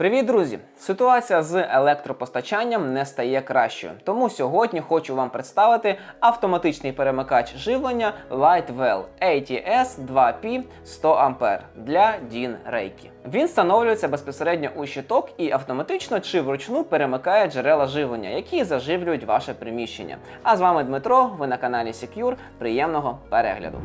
Привіт, друзі! Ситуація з електропостачанням не стає кращою. Тому сьогодні хочу вам представити автоматичний перемикач живлення Lightwell ATS 2P 100 А для DIN Reiki. Він встановлюється безпосередньо у щиток і автоматично чи вручну перемикає джерела живлення, які заживлюють ваше приміщення. А з вами Дмитро, ви на каналі Secure. Приємного перегляду.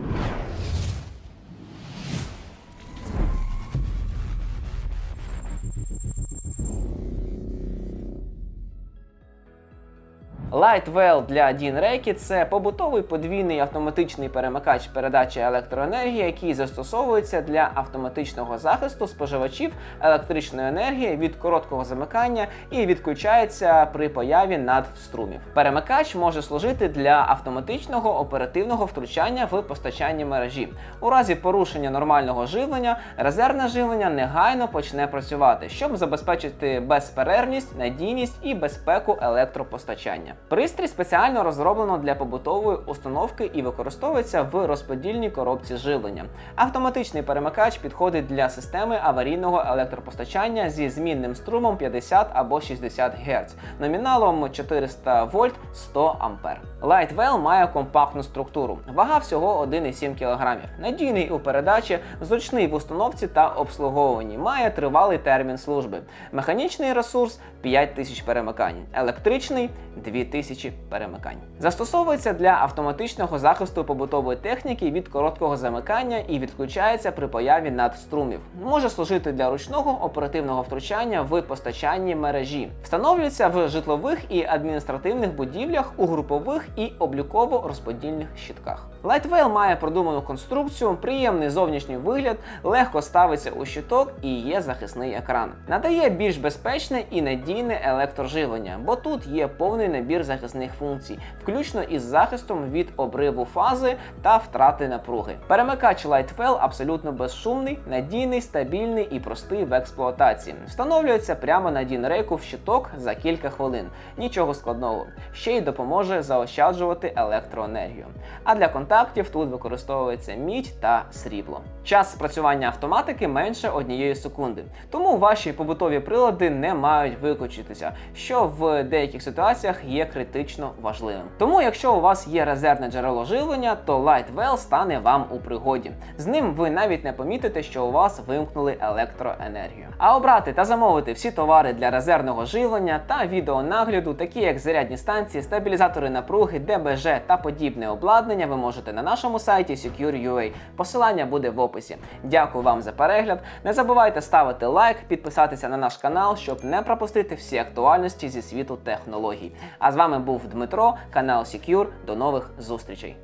Lightwell для Reiki – це побутовий подвійний автоматичний перемикач передачі електроенергії, який застосовується для автоматичного захисту споживачів електричної енергії від короткого замикання і відключається при появі надструмів. Перемикач може служити для автоматичного оперативного втручання в постачанні мережі. У разі порушення нормального живлення резервне живлення негайно почне працювати, щоб забезпечити безперервність, надійність і безпеку електропостачання. Пристрій спеціально розроблено для побутової установки і використовується в розподільній коробці живлення. Автоматичний перемикач підходить для системи аварійного електропостачання зі змінним струмом 50 або 60 Гц, номіналом 400 вольт 100 А. Lightwell має компактну структуру, вага всього 1,7 кг, надійний у передачі, зручний в установці та обслуговуванні, має тривалий термін служби. Механічний ресурс 5000 перемикань, електричний 2000 перемикань. Застосовується для автоматичного захисту побутової техніки від короткого замикання і відключається при появі надструмів. Може служити для ручного оперативного втручання в постачанні мережі. Встановлюється в житлових і адміністративних будівлях у групових і обліково-розподільних щитках. Lightwell має продуману конструкцію, приємний зовнішній вигляд, легко ставиться у щиток і є захисний екран. Надає більш безпечне і надійне електроживлення, бо тут є повний набір захисних функцій, включно із захистом від обриву фази та втрати напруги. Перемикач Lightwell абсолютно безшумний, надійний, стабільний і простий в експлуатації. Встановлюється прямо на дінрейку в щиток за кілька хвилин. Нічого складного. Ще й допоможе заощаджувати електроенергію. А для контактів тут використовується мідь та срібло. Час спрацювання автоматики менше однієї секунди, тому ваші побутові прилади не мають виключитися, що в деяких ситуаціях є критично важливим. Тому, якщо у вас є резервне джерело живлення, то Lightwell стане вам у пригоді. З ним ви навіть не помітите, що у вас вимкнули електроенергію. А обрати та замовити всі товари для резервного живлення та відеонагляду, такі як зарядні станції, стабілізатори напруги, ДБЖ та подібне обладнання, ви можете на нашому сайті Secure.ua. Посилання буде в описі. Дякую вам за перегляд. Не забувайте ставити лайк, підписатися на наш канал, щоб не пропустити всі актуальності зі світу технологій. З вами був Дмитро, канал Secure. До нових зустрічей.